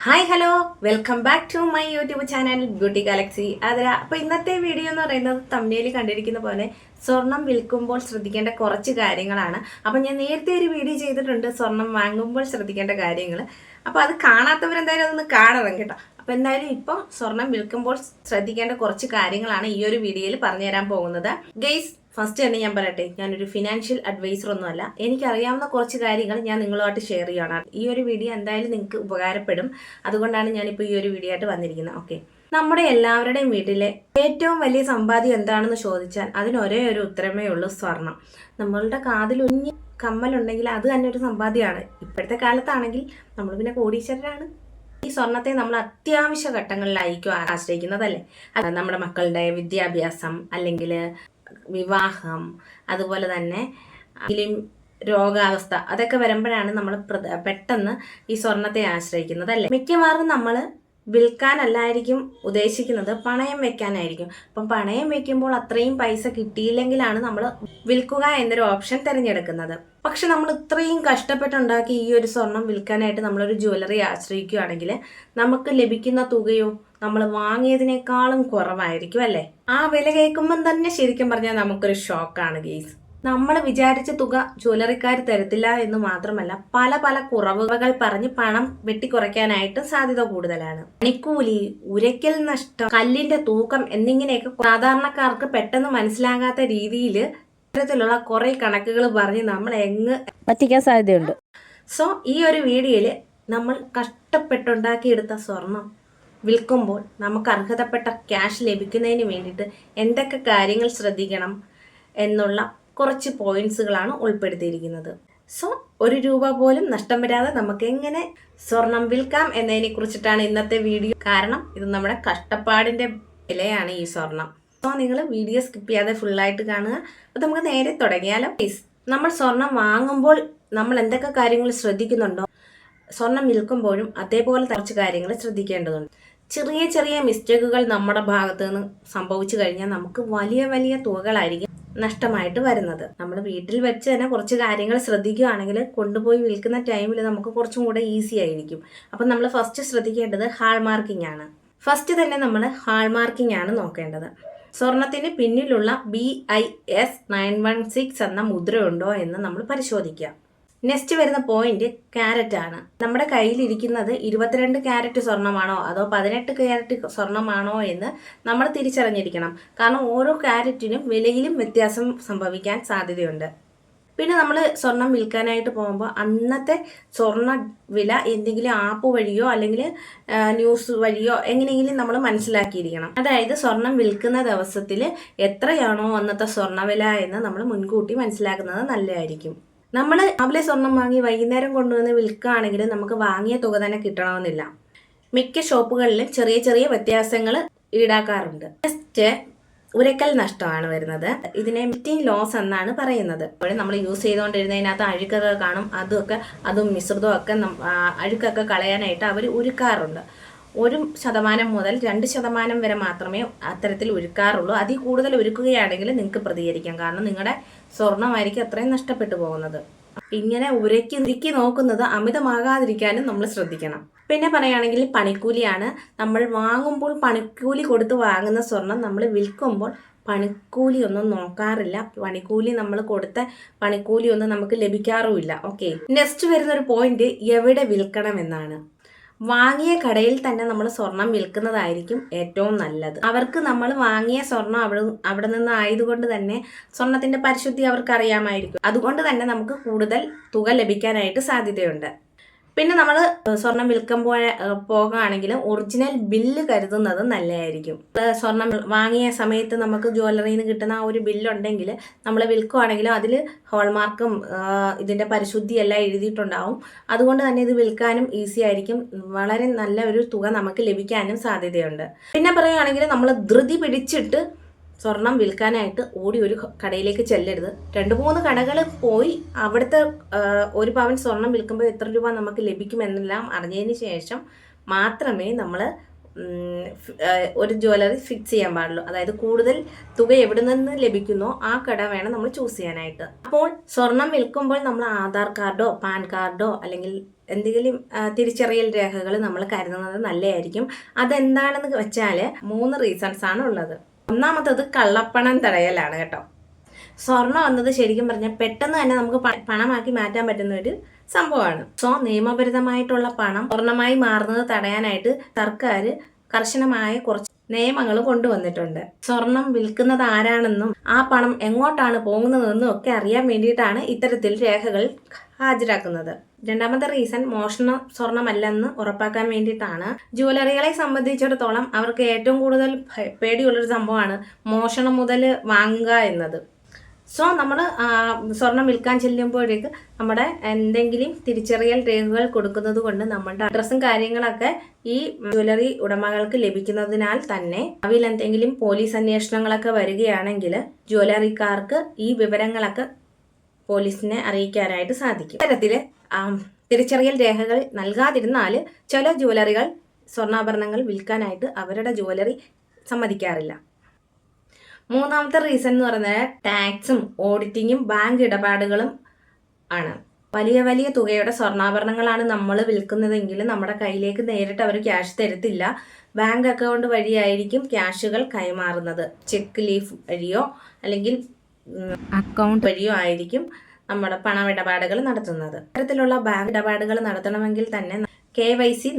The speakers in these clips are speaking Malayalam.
Hi hello welcome back to my YouTube channel beauty galaxy അതിൽ അപ്പോൾ ഇന്നത്തെ വീഡിയോ എന്ന് പറയുന്നത് തമിഴിൽ കണ്ടിരിക്കുന്ന പോലെ സ്വർണം വിൽക്കുമ്പോൾ ശ്രദ്ധിക്കേണ്ട കുറച്ച് കാര്യങ്ങളാണ്. അപ്പോൾ ഞാൻ നേരത്തെ ഒരു വീഡിയോ ചെയ്തിട്ടുണ്ട് സ്വർണം വാങ്ങുമ്പോൾ ശ്രദ്ധിക്കേണ്ട കാര്യങ്ങൾ അപ്പോൾ അത് കാണാത്തവരെന്തായാലും അതൊന്ന് കാണണം കേട്ടോ. അപ്പോൾ എന്തായാലും ഇപ്പോൾ സ്വർണം വിൽക്കുമ്പോൾ ശ്രദ്ധിക്കേണ്ട കുറച്ച് കാര്യങ്ങളാണ് ഈ ഒരു വീഡിയോയിൽ പറഞ്ഞു തരാൻ പോകുന്നത്. ഗെയ്സ് ഫസ്റ്റ് തന്നെ ഞാൻ പറയട്ടെ ഞാനൊരു ഫിനാൻഷ്യൽ അഡ്വൈസർ ഒന്നുമല്ല. എനിക്കറിയാവുന്ന കുറച്ച് കാര്യങ്ങൾ ഞാൻ നിങ്ങളുമായിട്ട് ഷെയർ ചെയ്യണം ഈ ഒരു വീഡിയോ എന്തായാലും നിങ്ങൾക്ക് ഉപകാരപ്പെടും. അതുകൊണ്ടാണ് ഞാനിപ്പോൾ ഈ ഒരു വീഡിയോ ആയിട്ട് വന്നിരിക്കുന്നത്. ഓക്കെ നമ്മുടെ എല്ലാവരുടെയും വീട്ടിലെ ഏറ്റവും വലിയ സമ്പാദ്യം എന്താണെന്ന് ചോദിച്ചാൽ അതിന് ഒരേ ഒരു ഉത്തരമേ ഉള്ളൂ സ്വർണം നമ്മളുടെ കാതിൽ ഒഞ്ഞി കമ്മലുണ്ടെങ്കിൽ അത് തന്നെ ഒരു സമ്പാദ്യമാണ്. ഇപ്പോഴത്തെ കാലത്താണെങ്കിൽ നമ്മൾ പിന്നെ കോടീശ്വരരാണ്. ഈ സ്വർണത്തെ നമ്മൾ അത്യാവശ്യ ഘട്ടങ്ങളിലായിരിക്കും ആശ്രയിക്കുന്നതല്ലേ? നമ്മുടെ മക്കളുടെ വിദ്യാഭ്യാസം അല്ലെങ്കിൽ വിവാഹം അതുപോലെ തന്നെ അതിലും രോഗാവസ്ഥ അതൊക്കെ വരുമ്പോഴാണ് നമ്മൾ പെട്ടെന്ന് ഈ സ്വർണത്തെ ആശ്രയിക്കുന്നത് അല്ലേ? മിക്കവാറും നമ്മൾ വിൽക്കാനല്ലായിരിക്കും ഉദ്ദേശിക്കുന്നത് പണയം വെക്കാനായിരിക്കും. അപ്പം പണയം വെക്കുമ്പോൾ അത്രയും പൈസ കിട്ടിയില്ലെങ്കിലാണ് നമ്മൾ വിൽക്കുക എന്നൊരു ഓപ്ഷൻ തിരഞ്ഞെടുക്കുന്നത്. പക്ഷെ നമ്മൾ ഇത്രയും കഷ്ടപ്പെട്ടുണ്ടാക്കി ഈ ഒരു സ്വർണം വിൽക്കാനായിട്ട് നമ്മളൊരു ജ്വല്ലറി ആശ്രയിക്കുകയാണെങ്കിൽ നമുക്ക് ലഭിക്കുന്ന തുകയോ നമ്മൾ വാങ്ങിയതിനേക്കാളും കുറവായിരിക്കും അല്ലേ? ആ വില കേൾക്കുമ്പം തന്നെ ശരിക്കും പറഞ്ഞാൽ നമുക്കൊരു ഷോക്കാണ് ഗെയ്സ് നമ്മൾ വിചാരിച്ച തുക ജ്വല്ലറിക്കാർ തരത്തില്ല എന്ന് മാത്രമല്ല പല പല കുറവുകൾ പറഞ്ഞ് പണം വെട്ടിക്കുറയ്ക്കാനായിട്ട് സാധ്യത കൂടുതലാണ്. പണിക്കൂലി ഉരയ്ക്കൽ നഷ്ടം കല്ലിന്റെ തൂക്കം എന്നിങ്ങനെയൊക്കെ സാധാരണക്കാർക്ക് പെട്ടെന്ന് മനസ്സിലാകാത്ത രീതിയിൽ ഇത്തരത്തിലുള്ള കുറെ കണക്കുകൾ പറഞ്ഞ് നമ്മൾ എങ്ങ് പറ്റിക്കാൻ സാധ്യതയുണ്ട്. സോ ഈ ഒരു വീഡിയോയിൽ നമ്മൾ കഷ്ടപ്പെട്ടുണ്ടാക്കിയെടുത്ത സ്വർണം വിൽക്കുമ്പോൾ നമുക്ക് അർഹതപ്പെട്ട ക്യാഷ് ലഭിക്കുന്നതിന് വേണ്ടിയിട്ട് എന്തൊക്കെ കാര്യങ്ങൾ ശ്രദ്ധിക്കണം എന്നുള്ള കുറച്ച് പോയിന്റ്സുകളാണ് ഉൾപ്പെടുത്തിയിരിക്കുന്നത്. സോ ഒരു രൂപ പോലും നഷ്ടം വരാതെ നമുക്ക് എങ്ങനെ സ്വർണം വിൽക്കാം എന്നതിനെ കുറിച്ചിട്ടാണ് ഇന്നത്തെ വീഡിയോ കാരണം ഇത് നമ്മുടെ കഷ്ടപ്പാടിന്റെ വിലയാണ് ഈ സ്വർണം. സോ നിങ്ങൾ വീഡിയോ സ്കിപ്പ് ചെയ്യാതെ ഫുള്ളായിട്ട് കാണുക. അപ്പോൾ നമുക്ക് നേരെ തുടങ്ങിയാലോ? പ്ലീസ് നമ്മൾ സ്വർണം വാങ്ങുമ്പോൾ നമ്മൾ എന്തൊക്കെ കാര്യങ്ങൾ ശ്രദ്ധിക്കുന്നുണ്ടോ? സ്വർണം വിൽക്കുമ്പോഴും അതേപോലെ കുറച്ച് കാര്യങ്ങൾ ശ്രദ്ധിക്കേണ്ടതുണ്ട്. ചെറിയ ചെറിയ മിസ്റ്റേക്കുകൾ നമ്മുടെ ഭാഗത്ത് നിന്ന് സംഭവിച്ചു കഴിഞ്ഞാൽ നമുക്ക് വലിയ വലിയ തുകകളായിരിക്കും നഷ്ടമായിട്ട് വരുന്നത്. നമ്മൾ വീട്ടിൽ വെച്ച് തന്നെ കുറച്ച് കാര്യങ്ങൾ ശ്രദ്ധിക്കുകയാണെങ്കിൽ കൊണ്ടുപോയി വിൽക്കുന്ന ടൈമിൽ നമുക്ക് കുറച്ചും കൂടെ ഈസി ആയിരിക്കും. അപ്പം നമ്മൾ ഫസ്റ്റ് ശ്രദ്ധിക്കേണ്ടത് ഹാൾ മാർക്കിംഗ് ആണ്. ഫസ്റ്റ് തന്നെ നമ്മൾ ഹാൾ മാർക്കിംഗ് ആണ് നോക്കേണ്ടത്. സ്വർണത്തിന് പിന്നിലുള്ള B I S nine one six എന്ന മുദ്രയുണ്ടോ എന്ന് നമ്മൾ പരിശോധിക്കുക. നെക്സ്റ്റ് വരുന്ന പോയിന്റ് ക്യാരറ്റ് ആണ്. നമ്മുടെ കയ്യിലിരിക്കുന്നത് ഇരുപത്തിരണ്ട് ക്യാരറ്റ് സ്വർണമാണോ അതോ പതിനെട്ട് ക്യാരറ്റ് സ്വർണമാണോ എന്ന് നമ്മൾ തിരിച്ചറിഞ്ഞിരിക്കണം. കാരണം ഓരോ ക്യാരറ്റിനും വിലയിലും വ്യത്യാസം സംഭവിക്കാൻ സാധ്യതയുണ്ട്. പിന്നെ നമ്മൾ സ്വർണം വിൽക്കാനായിട്ട് പോകുമ്പോൾ അന്നത്തെ സ്വർണ വില എന്തെങ്കിലും ആപ്പ് വഴിയോ അല്ലെങ്കിൽ ന്യൂസ് വഴിയോ എങ്ങനെയെങ്കിലും നമ്മൾ മനസ്സിലാക്കിയിരിക്കണം. അതായത് സ്വർണം വിൽക്കുന്ന ദിവസത്തിൽ എത്രയാണോ അന്നത്തെ സ്വർണവില എന്ന് നമ്മൾ മുൻകൂട്ടി മനസ്സിലാക്കുന്നത് നല്ലതായിരിക്കും. നമ്മൾ രാവിലെ സ്വർണം വാങ്ങി വൈകുന്നേരം കൊണ്ടുവന്ന് വിൽക്കുകയാണെങ്കിൽ നമുക്ക് വാങ്ങിയ തുക തന്നെ കിട്ടണമെന്നില്ല. മിക്ക ഷോപ്പുകളിലും ചെറിയ ചെറിയ വ്യത്യാസങ്ങൾ ഈടാക്കാറുണ്ട്. ജസ്റ്റ് ഉരക്കൽ നഷ്ടമാണ് വരുന്നത്. ഇതിനെ മിറ്റിംഗ് ലോസ് എന്നാണ് പറയുന്നത്. അപ്പോൾ നമ്മൾ യൂസ് ചെയ്തുകൊണ്ടിരുന്നതിനകത്ത് അഴുക്കൊക്കെ കാണും. അതൊക്കെ അതും മിശ്രിതമൊക്കെ അഴുക്കൊക്കെ കളയാനായിട്ട് അവർ ഉരുക്കാറുണ്ട് ഒരു ശതമാനം മുതൽ രണ്ട് ശതമാനം വരെ മാത്രമേ അത്തരത്തിൽ ഒരുക്കാറുള്ളൂ. അതിൽ കൂടുതൽ ഒരുക്കുകയാണെങ്കിൽ നിങ്ങൾക്ക് പ്രതികരിക്കാം. കാരണം നിങ്ങളുടെ സ്വർണമായിരിക്കും അത്രയും നഷ്ടപ്പെട്ടു പോകുന്നത്. ഇങ്ങനെ ഉരക്കി ഉരുക്കി നോക്കുന്നത് അമിതമാകാതിരിക്കാനും നമ്മൾ ശ്രദ്ധിക്കണം. പിന്നെ പറയുകയാണെങ്കിൽ പണിക്കൂലിയാണ്. നമ്മൾ വാങ്ങുമ്പോൾ പണിക്കൂലി കൊടുത്ത് വാങ്ങുന്ന സ്വർണം നമ്മൾ വിൽക്കുമ്പോൾ പണിക്കൂലി ഒന്നും നോക്കാറില്ല. പണിക്കൂലി നമ്മൾ കൊടുത്ത പണിക്കൂലി ഒന്നും നമുക്ക് ലഭിക്കാറുമില്ല. ഓക്കെ. നെക്സ്റ്റ് വരുന്ന ഒരു പോയിന്റ് എവിടെ വിൽക്കണം എന്നാണ് വാങ്ങിയ കടയിൽ തന്നെ നമ്മൾ സ്വർണം വിൽക്കുന്നതായിരിക്കും ഏറ്റവും നല്ലത്. അവർക്ക് നമ്മൾ വാങ്ങിയ സ്വർണം അവിടെ അവിടെ നിന്ന് ആയതുകൊണ്ട് തന്നെ സ്വർണത്തിന്റെ പരിശുദ്ധി അവർക്ക് അറിയാമായിരിക്കും അതുകൊണ്ട് തന്നെ നമുക്ക് കൂടുതൽ തുക ലഭിക്കാനായിട്ട് സാധ്യതയുണ്ട്. പിന്നെ നമ്മൾ സ്വർണം വിൽക്കാൻ പോയ പോകുകയാണെങ്കിൽ ഒറിജിനൽ ബില്ല് കരുതുന്നത് നല്ലതായിരിക്കും. സ്വർണം വാങ്ങിയ സമയത്ത് നമുക്ക് ജ്വല്ലറിയിൽ നിന്ന് കിട്ടുന്ന ആ ഒരു ബില്ലുണ്ടെങ്കിൽ നമ്മൾ വിൽക്കുകയാണെങ്കിലും അതിൽ ഹോൾമാർക്കും ഇതിന്റെ പരിശുദ്ധിയെല്ലാം എഴുതിയിട്ടുണ്ടാവും. അതുകൊണ്ട് തന്നെ ഇത് വിൽക്കാനും ഈസി ആയിരിക്കും. വളരെ നല്ല ഒരു തുക നമുക്ക് ലഭിക്കാനും സാധ്യതയുണ്ട്. പിന്നെ പറയുകയാണെങ്കിൽ നമ്മൾ ധൃതി പിടിച്ചിട്ട് സ്വർണം വിൽക്കാനായിട്ട് ഓടി ഒരു കടയിലേക്ക് ചെല്ലരുത്. രണ്ട് മൂന്ന് കടകൾ പോയി അവിടുത്തെ ഒരു പവൻ സ്വർണം വിൽക്കുമ്പോൾ എത്ര രൂപ നമുക്ക് ലഭിക്കുമെന്നെല്ലാം അറിഞ്ഞതിന് ശേഷം മാത്രമേ നമ്മൾ ഒരു ജ്വല്ലറി ഫിക്സ് ചെയ്യാൻ പാടുള്ളൂ. അതായത് കൂടുതൽ തുക എവിടെ നിന്ന് ലഭിക്കുന്നോ ആ കട വേണം നമ്മൾ ചൂസ് ചെയ്യാനായിട്ട്. അപ്പോൾ സ്വർണം വിൽക്കുമ്പോൾ നമ്മൾ ആധാർ കാർഡോ പാൻ കാർഡോ അല്ലെങ്കിൽ എന്തെങ്കിലും തിരിച്ചറിയൽ രേഖകൾ നമ്മൾ കരുതുന്നത് നല്ലതായിരിക്കും. അതെന്താണെന്ന് വെച്ചാൽ മൂന്ന് റീസൺസ് ആണ് ഉള്ളത് ഒന്നാമത്തത് കള്ളപ്പണം തടയലാണ് കേട്ടോ. സ്വർണം എന്നത് ശരിക്കും പറഞ്ഞാൽ പെട്ടെന്ന് തന്നെ നമുക്ക് പണമാക്കി മാറ്റാൻ പറ്റുന്ന ഒരു സംഭവമാണ്. സോ നിയമപരിതമായിട്ടുള്ള പണം സ്വർണമായി മാറുന്നത് തടയാനായിട്ട് സർക്കാർ കർശനമായ കുറച്ച് നിയമങ്ങൾ കൊണ്ടുവന്നിട്ടുണ്ട്. സ്വർണം വിൽക്കുന്നത് ആരാണെന്നും ആ പണം എങ്ങോട്ടാണ് പോകുന്നതെന്നും ഒക്കെ അറിയാൻ വേണ്ടിയിട്ടാണ് ഇത്തരത്തിൽ രേഖകൾ ഹാജരാക്കുന്നത്. രണ്ടാമത്തെ റീസൺ മോഷണ സ്വർണമല്ലെന്ന് ഉറപ്പാക്കാൻ വേണ്ടിയിട്ടാണ്. ജുവലറികളെ സംബന്ധിച്ചിടത്തോളം അവർക്ക് ഏറ്റവും കൂടുതൽ പേടിയുള്ളൊരു സംഭവമാണ് മോഷണം മുതൽ വാങ്ങുക എന്നത്. സോ നമ്മൾ സ്വർണം വിൽക്കാൻ ചെല്ലുമ്പോഴേക്ക് നമ്മുടെ എന്തെങ്കിലും തിരിച്ചറിയൽ രേഖകൾ കൊടുക്കുന്നത് കൊണ്ട് നമ്മളുടെ അഡ്രസ്സും കാര്യങ്ങളൊക്കെ ഈ ജ്വല്ലറി ഉടമകൾക്ക് ലഭിക്കുന്നതിനാൽ തന്നെ അവയിൽ എന്തെങ്കിലും പോലീസ് അന്വേഷണങ്ങളൊക്കെ വരികയാണെങ്കിൽ ജ്വല്ലറിക്കാർക്ക് ഈ വിവരങ്ങളൊക്കെ പോലീസിനെ അറിയിക്കാനായിട്ട് സാധിക്കും. ഇത്തരത്തിൽ തിരിച്ചറിയൽ രേഖകൾ നൽകാതിരുന്നാൽ ചില ജ്വല്ലറികൾ സ്വർണാഭരണങ്ങൾ വിൽക്കാനായിട്ട് അവരുടെ ജ്വല്ലറി സമ്മതിക്കാറില്ല. മൂന്നാമത്തെ റീസൺ എന്ന് പറയുന്നത് ടാക്സും ഓഡിറ്റിങ്ങും ബാങ്ക് ഇടപാടുകളും ആണ്. വലിയ വലിയ തുകയുടെ സ്വർണാഭരണങ്ങളാണ് നമ്മൾ വിൽക്കുന്നതെങ്കിൽ നമ്മുടെ കയ്യിലേക്ക് നേരിട്ട് അവർ ക്യാഷ് തരത്തില്ല. ബാങ്ക് അക്കൗണ്ട് വഴിയായിരിക്കും ക്യാഷുകൾ കൈമാറുന്നത്. ചെക്ക് ലീഫ് വഴിയോ അല്ലെങ്കിൽ അക്കൗണ്ട് വഴിയോ ആയിരിക്കും നമ്മുടെ പണമിടപാടുകൾ നടത്തുന്നത്. ഇത്തരത്തിലുള്ള ബാങ്ക് ഇടപാടുകൾ നടത്തണമെങ്കിൽ തന്നെ കെ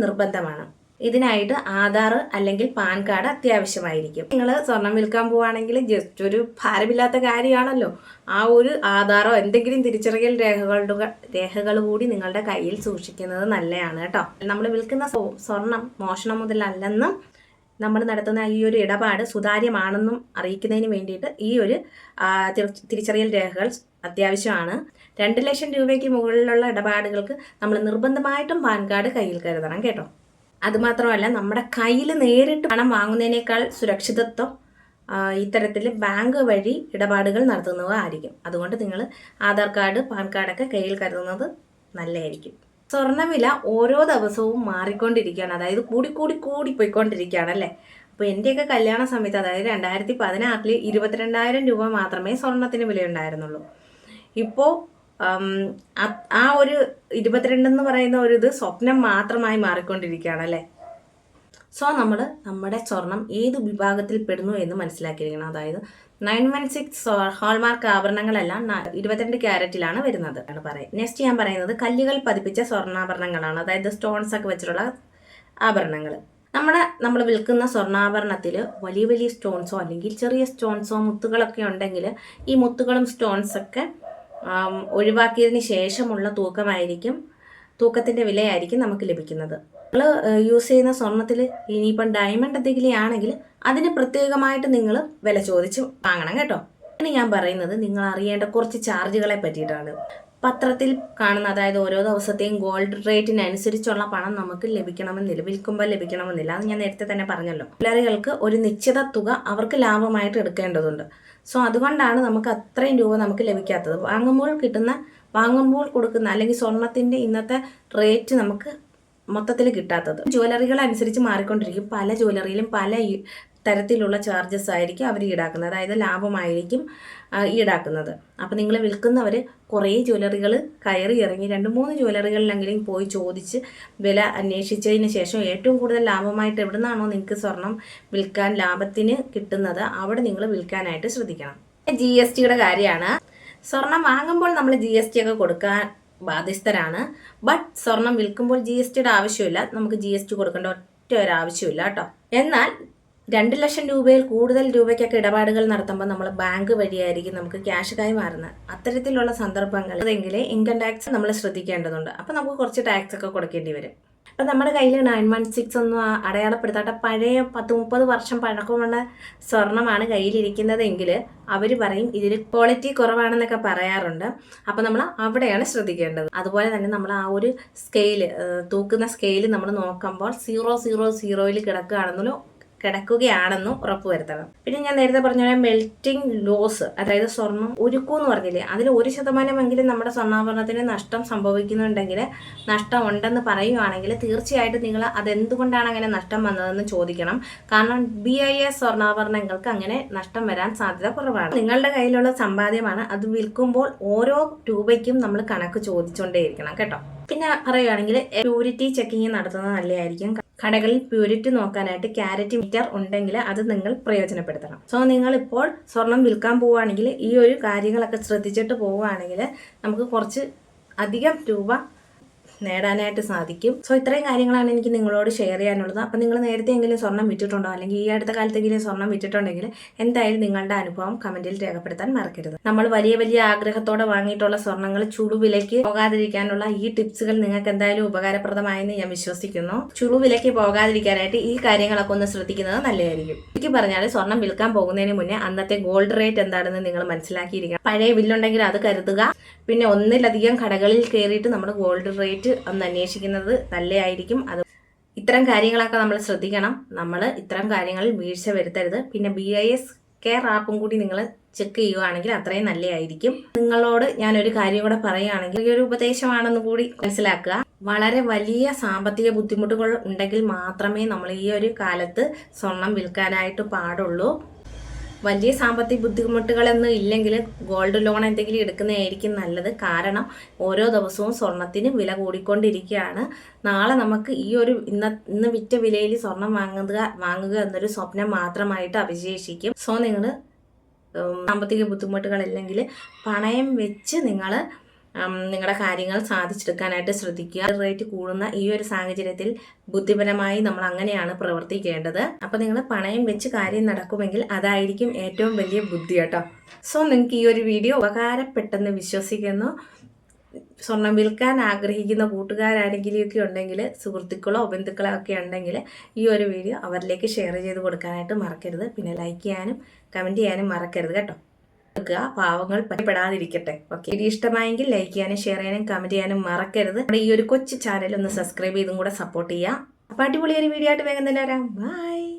നിർബന്ധമാണ്. ഇതിനായിട്ട് ആധാർ അല്ലെങ്കിൽ പാൻ കാർഡ് അത്യാവശ്യമായിരിക്കും. നിങ്ങൾ സ്വർണം വിൽക്കാൻ പോവുകയാണെങ്കിൽ ജസ്റ്റ് ഒരു ഭാരമില്ലാത്ത കാര്യമാണല്ലോ. ആ ഒരു ആധാറോ എന്തെങ്കിലും തിരിച്ചറിയൽ രേഖകളുടെ രേഖകൾ കൂടി നിങ്ങളുടെ കയ്യിൽ സൂക്ഷിക്കുന്നത് നല്ലതാണ് കേട്ടോ. നമ്മൾ വിൽക്കുന്ന സ്വ- സ്വർണം മോഷണം മുതലല്ലെന്നും നമ്മൾ നടത്തുന്ന ഈ ഒരു ഇടപാട് സുതാര്യമാണെന്നും അറിയിക്കുന്നതിന് വേണ്ടിയിട്ട് ഈ ഒരു തിരിച്ചറിയൽ രേഖകൾ അത്യാവശ്യമാണ്. രണ്ട് ലക്ഷം രൂപയ്ക്ക് മുകളിലുള്ള ഇടപാടുകൾക്ക് നമ്മൾ നിർബന്ധമായിട്ടും പാൻ കാർഡ് കയ്യിൽ കരുതണം കേട്ടോ. അതുമാത്രമല്ല നമ്മുടെ കയ്യിൽ നേരിട്ട് പണം വാങ്ങുന്നതിനേക്കാൾ സുരക്ഷിതത്വം ഇത്തരത്തിൽ ബാങ്ക് വഴി ഇടപാടുകൾ നടത്തുന്നവ ആയിരിക്കും. അതുകൊണ്ട് നിങ്ങൾ ആധാർ കാർഡ് പാൻ കാർഡൊക്കെ കയ്യിൽ കരുതുന്നത് നല്ലതായിരിക്കും. സ്വർണവില ഓരോ ദിവസവും മാറിക്കൊണ്ടിരിക്കുകയാണ്. അതായത് കൂടി കൂടി കൂടി പോയിക്കൊണ്ടിരിക്കുകയാണ് അല്ലേ അപ്പോൾ എന്റെയൊക്കെ കല്യാണ സമയത്ത് അതായത് രണ്ടായിരത്തി പതിനാറിൽ ഇരുപത്തിരണ്ടായിരം രൂപ മാത്രമേ സ്വർണത്തിന് വിലയുണ്ടായിരുന്നുള്ളൂ. ഇപ്പോൾ ആ ഒരു ഇരുപത്തിരണ്ട് എന്ന് പറയുന്ന ഒരു ഇത് സ്വപ്നം മാത്രമായി മാറിക്കൊണ്ടിരിക്കുകയാണ് അല്ലേ? സോ നമ്മൾ നമ്മുടെ സ്വർണം ഏത് വിഭാഗത്തിൽ പെടുന്നു എന്ന് മനസ്സിലാക്കിയിരിക്കണം. അതായത് നയൻ വൺ സിക്സ് ഹോൾമാർക്ക് ആഭരണങ്ങളെല്ലാം ഇരുപത്തിരണ്ട് ക്യാരറ്റിലാണ് വരുന്നത് ആണ് പറയുന്നത് നെക്സ്റ്റ് ഞാൻ പറയുന്നത് കല്ലുകൾ പതിപ്പിച്ച സ്വർണാഭരണങ്ങളാണ്. അതായത് സ്റ്റോൺസ് ഒക്കെ വെച്ചിട്ടുള്ള ആഭരണങ്ങൾ നമ്മുടെ നമ്മൾ വിൽക്കുന്ന സ്വർണാഭരണത്തിൽ വലിയ വലിയ സ്റ്റോൺസോ അല്ലെങ്കിൽ ചെറിയ സ്റ്റോൺസോ മുത്തുകളൊക്കെ ഉണ്ടെങ്കിൽ ഈ മുത്തുകളും സ്റ്റോൺസൊക്കെ ഒഴിവാക്കിയതിന് ശേഷമുള്ള തൂക്കമായിരിക്കും തൂക്കത്തിന്റെ വിലയായിരിക്കും നമുക്ക് ലഭിക്കുന്നത്. നമ്മൾ യൂസ് ചെയ്യുന്ന സ്വർണത്തിൽ ഇനിയിപ്പം ഡയമണ്ട് എന്തെങ്കിലും ആണെങ്കിൽ അതിന് പ്രത്യേകമായിട്ട് നിങ്ങൾ വില ചോദിച്ച് വാങ്ങണം കേട്ടോ. ഇനി ഞാൻ പറയുന്നത് നിങ്ങൾ അറിയേണ്ട കുറച്ച് ചാർജുകളെ പറ്റിയിട്ടാണ്. പത്രത്തിൽ കാണുന്ന അതായത് ഓരോ ദിവസത്തെയും ഗോൾഡ് റേറ്റിനനുസരിച്ചുള്ള പണം നമുക്ക് ലഭിക്കണമെന്നില്ല വിൽക്കുമ്പോൾ ലഭിക്കണമെന്നില്ല. അത് ഞാൻ നേരത്തെ തന്നെ പറഞ്ഞല്ലോ. ജ്വല്ലറികൾക്ക് ഒരു നിശ്ചിത തുക അവർക്ക് ലാഭമായിട്ട് എടുക്കേണ്ടതുണ്ട്. സോ അതുകൊണ്ടാണ് നമുക്ക് അത്രയും രൂപ നമുക്ക് ലഭിക്കാത്തത്. വാങ്ങുമ്പോൾ കിട്ടുന്ന വാങ്ങുമ്പോൾ കൊടുക്കുന്ന അല്ലെങ്കിൽ സ്വർണത്തിന്റെ ഇന്നത്തെ റേറ്റ് നമുക്ക് മൊത്തത്തിൽ കിട്ടാത്തത്. ജ്വല്ലറികൾ അനുസരിച്ച് മാറിക്കൊണ്ടിരിക്കും. പല ജ്വല്ലറിയിലും പല തരത്തിലുള്ള ചാർജസ് ആയിരിക്കും അവർ ഈടാക്കുന്നത്. അതായത് ലാഭമായിരിക്കും ഈടാക്കുന്നത്. അപ്പോൾ നിങ്ങൾ വിൽക്കുന്നവർ കുറേ ജ്വല്ലറികൾ കയറി ഇറങ്ങി രണ്ട് മൂന്ന് ജ്വല്ലറികളിലെങ്കിലും പോയി ചോദിച്ച് വില അന്വേഷിച്ചതിന് ശേഷം ഏറ്റവും കൂടുതൽ ലാഭമായിട്ട് എവിടെ നിന്നാണോ നിങ്ങൾക്ക് സ്വർണം വിൽക്കാൻ ലാഭത്തിന് കിട്ടുന്നത് അവിടെ നിങ്ങൾ വിൽക്കാനായിട്ട് ശ്രദ്ധിക്കണം. ജി എസ് ടിയുടെ കാര്യമാണ്. സ്വർണം വാങ്ങുമ്പോൾ നമ്മൾ ജി എസ് ടി ഒക്കെ കൊടുക്കാൻ ബാധ്യസ്ഥരാണ്. ബട്ട് സ്വർണം വിൽക്കുമ്പോൾ ജി എസ് ടിയുടെ ആവശ്യമില്ല. നമുക്ക് ജി എസ് ടി കൊടുക്കേണ്ട ഒറ്റ ഒരു ആവശ്യമില്ല കേട്ടോ. എന്നാൽ രണ്ട് ലക്ഷം രൂപയിൽ കൂടുതൽ രൂപയ്ക്കൊക്കെ ഇടപാടുകൾ നടത്തുമ്പോൾ നമ്മൾ ബാങ്ക് വഴിയായിരിക്കും നമുക്ക് ക്യാഷ് കൈമാറുന്നത് അത്തരത്തിലുള്ള സന്ദർഭങ്ങൾ അതെങ്കിൽ ഇൻകം ടാക്സ് നമ്മൾ ശ്രദ്ധിക്കേണ്ടതുണ്ട്. അപ്പോൾ നമുക്ക് കുറച്ച് ടാക്സ് ഒക്കെ കൊടുക്കേണ്ടി വരും. അപ്പം നമ്മുടെ കയ്യിൽ നയൻ വൺ സിക്സ് ഒന്നും അടയാളപ്പെടുത്താത്ത പഴയ പത്ത് മുപ്പത് വർഷം പഴക്കമുള്ള സ്വർണമാണ് കയ്യിലിരിക്കുന്നതെങ്കിൽ അവർ പറയും ഇതിൽ ക്വാളിറ്റി കുറവാണെന്നൊക്കെ പറയാറുണ്ട്. അപ്പം നമ്മൾ അവിടെയാണ് ശ്രദ്ധിക്കേണ്ടത്. അതുപോലെ തന്നെ നമ്മൾ ആ ഒരു സ്കെയിൽ തൂക്കുന്ന സ്കെയിൽ നമ്മൾ നോക്കുമ്പോൾ സീറോ സീറോ സീറോയിൽ കിടക്കുകയാണെന്നല്ലോ കിടക്കുകയാണെന്നും ഉറപ്പുവരുത്തണം പിന്നെ ഞാൻ നേരത്തെ പറഞ്ഞ മെൽറ്റിംഗ് ലോസ് അതായത് സ്വർണം ഉരുക്കു എന്ന് പറഞ്ഞില്ലേ? അതിൽ ഒരു ശതമാനമെങ്കിലും നമ്മുടെ സ്വർണാഭരണത്തിന് നഷ്ടം സംഭവിക്കുന്നുണ്ടെങ്കിൽ നഷ്ടം ഉണ്ടെന്ന് പറയുകയാണെങ്കിൽ തീർച്ചയായിട്ടും നിങ്ങൾ അതെന്തുകൊണ്ടാണ് അങ്ങനെ നഷ്ടം വന്നതെന്ന് ചോദിക്കണം. കാരണം ബി ഐ എസ് സ്വർണാഭരണങ്ങൾക്ക് അങ്ങനെ നഷ്ടം വരാൻ സാധ്യത കുറവാണ്. നിങ്ങളുടെ കയ്യിലുള്ള സമ്പാദ്യമാണ് അത് വിൽക്കുമ്പോൾ ഓരോ രൂപയ്ക്കും നമ്മൾ കണക്ക് ചോദിച്ചുകൊണ്ടേയിരിക്കണം കേട്ടോ. പിന്നെ പറയുകയാണെങ്കിൽ പ്യൂരിറ്റി ചെക്കിങ് നടത്തുന്നത് നല്ലതായിരിക്കും. കടകളിൽ പ്യൂരിറ്റി നോക്കാനായിട്ട് ക്യാരറ്റ് മീറ്റർ ഉണ്ടെങ്കിൽ അത് നിങ്ങൾ പ്രയോജനപ്പെടുത്തണം. സോ നിങ്ങൾ ഇപ്പോൾ സ്വർണം വിൽക്കാൻ പോവുകയാണെങ്കിൽ ഈ ഒരു കാര്യങ്ങളൊക്കെ ശ്രദ്ധിച്ചിട്ട് പോവുകയാണെങ്കിൽ നമുക്ക് കുറച്ച് അധികം രൂപ നേടാനായിട്ട് സാധിക്കും. സോ ഇത്രയും കാര്യങ്ങളാണ് എനിക്ക് നിങ്ങളോട് ഷെയർ ചെയ്യാനുള്ളത്. അപ്പം നിങ്ങൾ നേരത്തെ എങ്കിലും സ്വർണം വിറ്റിട്ടുണ്ടോ? അല്ലെങ്കിൽ ഈ അടുത്ത കാലത്തെങ്കിലും സ്വർണം വിറ്റിട്ടുണ്ടെങ്കിൽ എന്തായാലും നിങ്ങളുടെ അനുഭവം കമന്റിൽ രേഖപ്പെടുത്താൻ മറക്കരുത്. നമ്മൾ വലിയ വലിയ ആഗ്രഹത്തോടെ വാങ്ങിയിട്ടുള്ള സ്വർണങ്ങൾ ചുടുവിലയ്ക്ക് പോകാതിരിക്കാനുള്ള ഈ ടിപ്സുകൾ നിങ്ങൾക്ക് എന്തായാലും ഉപകാരപ്രദമായെന്ന് ഞാൻ വിശ്വസിക്കുന്നു. ചുടുവിലയ്ക്ക് പോകാതിരിക്കാനായിട്ട് ഈ കാര്യങ്ങളൊക്കെ ഒന്ന് ശ്രദ്ധിക്കുന്നത് നല്ലതായിരിക്കും. എനിക്ക് പറഞ്ഞാൽ സ്വർണം വിൽക്കാൻ പോകുന്നതിന് മുന്നേ അന്നത്തെ ഗോൾഡ് റേറ്റ് എന്താണെന്ന് നിങ്ങൾ മനസ്സിലാക്കിയിരിക്കണം. പഴയ ബില്ലുണ്ടെങ്കിൽ അത് കരുതുക. പിന്നെ ഒന്നിലധികം കടകളിൽ കയറിയിട്ട് നമ്മുടെ ഗോൾഡ് റേറ്റ് ഒന്ന് അന്വേഷിക്കുന്നത് നല്ലതായിരിക്കും. അത് ഇത്തരം കാര്യങ്ങളൊക്കെ നമ്മൾ ശ്രദ്ധിക്കണം. നമ്മൾ ഇത്തരം കാര്യങ്ങളിൽ വീഴ്ച വരുത്തരുത്. പിന്നെ ബി ഐ എസ് കെയർ ആപ്പും കൂടി നിങ്ങൾ ചെക്ക് ചെയ്യുകയാണെങ്കിൽ അത്രയും നല്ലതായിരിക്കും. നിങ്ങളോട് ഞാൻ ഒരു കാര്യം കൂടെ പറയുകയാണെങ്കിൽ ഈ ഒരു ഉപദേശമാണെന്ന് കൂടി മനസ്സിലാക്കുക. വളരെ വലിയ സാമ്പത്തിക ബുദ്ധിമുട്ടുകൾ ഉണ്ടെങ്കിൽ മാത്രമേ നമ്മൾ ഈ ഒരു കാലത്ത് സ്വർണം വിൽക്കാനായിട്ട് പാടുള്ളൂ. വലിയ സാമ്പത്തിക ബുദ്ധിമുട്ടുകളൊന്നും ഇല്ലെങ്കിൽ ഗോൾഡ് ലോൺ എന്തെങ്കിലും എടുക്കുന്നതായിരിക്കും നല്ലത്. കാരണം ഓരോ ദിവസവും സ്വർണത്തിന് വില കൂടിക്കൊണ്ടിരിക്കുകയാണ്. നാളെ നമുക്ക് ഈ ഒരു ഇന്ന ഇന്ന് വിറ്റ വിലയിൽ സ്വർണം വാങ്ങുക വാങ്ങുക എന്നൊരു സ്വപ്നം മാത്രമായിട്ട് അവശേഷിക്കും സോ നിങ്ങൾ സാമ്പത്തിക ബുദ്ധിമുട്ടുകളില്ലെങ്കിൽ പണയം വെച്ച് നിങ്ങൾ നിങ്ങളുടെ കാര്യങ്ങൾ സാധിച്ചെടുക്കാനായിട്ട് ശ്രദ്ധിക്കുക. റേറ്റ് കൂടുന്ന ഈ ഒരു സാഹചര്യത്തിൽ ബുദ്ധിപരമായി നമ്മൾ അങ്ങനെയാണ് പ്രവർത്തിക്കേണ്ടത്. അപ്പോൾ നിങ്ങൾ പണയം വെച്ച് കാര്യം നടക്കുമെങ്കിൽ അതായിരിക്കും ഏറ്റവും വലിയ ബുദ്ധി കേട്ടോ. സോ നിങ്ങൾക്ക് ഈ ഒരു വീഡിയോ ഉപകാരപ്പെട്ടെന്ന് വിശ്വസിക്കുന്നു. സ്വർണം വിൽക്കാൻ ആഗ്രഹിക്കുന്ന കൂട്ടുകാരാരെങ്കിലും ഒക്കെ ഉണ്ടെങ്കിൽ സുഹൃത്തുക്കളോ ബന്ധുക്കളോ ഒക്കെ ഉണ്ടെങ്കിൽ ഈ ഒരു വീഡിയോ അവരിലേക്ക് ഷെയർ ചെയ്ത് കൊടുക്കാനായിട്ട് മറക്കരുത്. പിന്നെ ലൈക്ക് ചെയ്യാനും കമന്റ് ചെയ്യാനും മറക്കരുത് കേട്ടോ. കൊടുക്കുക പാവങ്ങൾ പറ്റപ്പെടാതിരിക്കട്ടെ ഓക്കെ വീഡിയോ ഇഷ്ടമായെങ്കിൽ ലൈക്ക് ചെയ്യാനും ഷെയർ ചെയ്യാനും കമന്റ് ചെയ്യാനും മറക്കരുത്. നമ്മുടെ ഈ ഒരു കൊച്ചു ചാനൽ ഒന്ന് സബ്സ്ക്രൈബ് ചെയ്തും കൂടെ സപ്പോർട്ട് ചെയ്യാം. അപ്പോൾ അടിപൊളി ഒരു വീഡിയോ ആയിട്ട് വേഗം തന്നെ വരാം. ബൈ